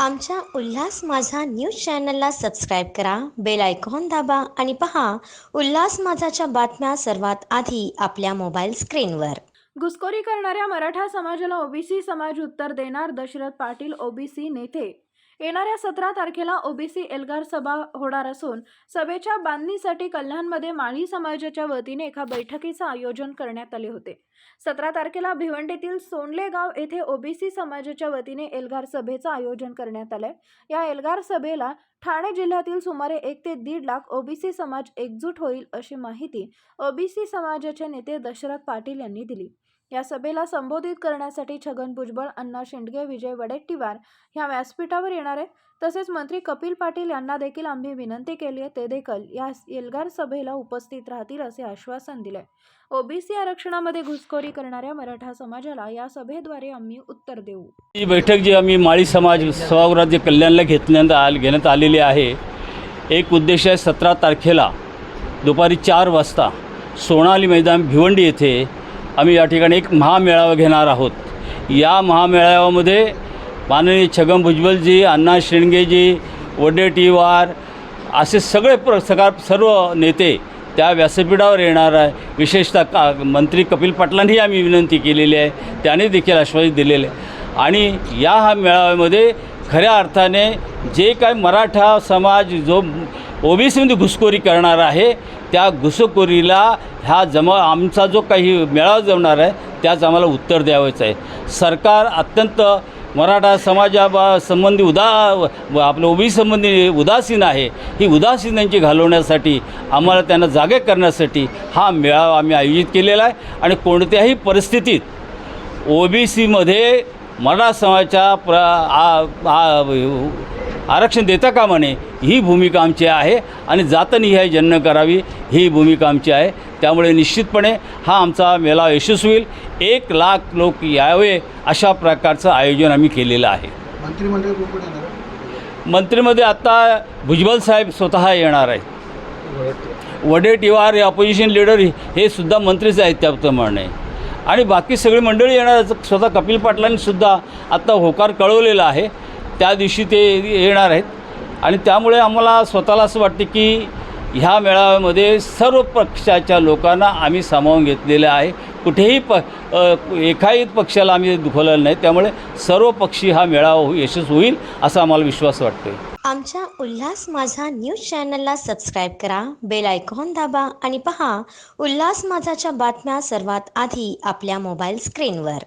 आमच्या उल्हास माझा न्यूज चॅनलला सबस्क्राईब करा बेल आयकॉन दाबा आणि पहा उल्हास माझाच्या बातम्या सर्वात आधी आपल्या मोबाईल स्क्रीनवर. घुसखोरी करणाऱ्या मराठा समाजाला ओबीसी समाज उत्तर देणार दशरथ पाटील ओबीसी नेते. येणाऱ्या सतरा तारखेला ओबीसी एल्गार सभा होणार असून सभेच्या बांधणीसाठी कल्याणमध्ये माळी समाजाच्या वतीने एका बैठकीचं आयोजन करण्यात आले होते. सतरा तारखेला भिवंडीतील सोनले गाव येथे ओबीसी समाजाच्या वतीने एल्गार सभेचं आयोजन करण्यात आलंय. या एल्गार सभेला ठाणे जिल्ह्यातील सुमारे एक ते दीड लाख ओबीसी समाज एकजूट होईल अशी माहिती ओबीसी समाजाचे नेते दशरथ पाटील यांनी दिली. या सभेला संबोधित करण्यासाठी छगन भुजबळ अण्णा शेंडगे विजय वडेट्टीवार ह्या व्यासपीठावर येणार आहे तसेच मंत्री कपिल पाटील यांना देखील आम्ही विनंती केली आहे ते देखील या एल्गार सभेला उपस्थित राहतील असे आश्वासन दिले ओबीसी आरक्षणामध्ये घुसखोरी करणाऱ्या मराठा समाजाला या सभेद्वारे आम्ही उत्तर देऊ. ही बैठक जी आम्ही माळी समाज सभागृहात जे कल्याणला घेतल्या आल घेण्यात आलेली आहे एक उद्देश आहे सतरा तारखेला दुपारी चार वाजता सोनाली मैदान भिवंडी येथे आम्ही या ठिकाणी एक महामेळावा घेणार आहोत. या महामेळाव्यामध्ये माननीय छगन भुजबलजी अण्णा शेंडगेजी वडेटीवार असे सगळे प्र सकार सर्व नेते त्या व्यासपीठावर येणार आहे. विशेषतः का मंत्री कपिल पाटलांनी आम्ही विनंती केलेली आहे. त्याने देखील आश्वासन दिलेले आहे. आणि या हा मेळाव्यामध्ये खऱ्या अर्थाने जे काय मराठा समाज जो ओबीसीमध्ये घुसखोरी करणार आहे. त्या घुसखोरीला ह्या जमा आमचा जो काही मेळावा जमणार आहे त्याच आम्हाला उत्तर द्यावायचं आहे. सरकार अत्यंत मराठा समाजा बा संबंधी उदा आपलं ओबीसी संबंधी उदासीन आहे. ही उदासीनांची घालवण्यासाठी आम्हाला त्यांना जागे करण्यासाठी हा मेळावा आम्ही आयोजित केलेला आहे. आणि कोणत्याही परिस्थितीत ओबीसीमध्ये मराठा समाजाच्या प्र आ- आ- आरक्षण देता कामा नये ही भूमिका आमची आहे आणि जातनिहाय जन्म करावी ही भूमिका आमची आहे. त्यामुळे निश्चितपणे हा आमचा मेळावा यशस्वी होईल. एक लाख लोक यावे अशा प्रकारचं आयोजन आम्ही केलेलं आहे. मंत्रिमंडळ? मंत्रीमध्ये आत्ता भुजबल साहेब स्वतः येणार आहेत. वडेट्टीवार हे अपोजिशन लीडर हे सुद्धा मंत्रीच आहेत त्याप्रमाणे. आणि बाकी सगळी मंडळी येणार. स्वतः कपिल पाटलांनी सुद्धा आत्ता होकार कळवलेला आहे. त्या दिवशी ते येणार आहेत. आणि त्यामुळे आम्हाला स्वतःला असं वाटते की ह्या मेळाव्यामध्ये सर्व पक्षाच्या लोकांना आम्ही सामावून घेतलेलं आहे. कुठेही प एकाही पक्षाला आम्ही दुखवलेलं नाही. त्यामुळे सर्व पक्षी हा मेळावा हो- यशस्वी होईल असा आम्हाला विश्वास वाटतो आमच्या उल्हास माझा न्यूज चॅनलला सबस्क्राईब करा बेल आयकॉन दाबा आणि पहा उल्हास माझाच्या बातम्या सर्वात आधी आपल्या मोबाईल स्क्रीनवर.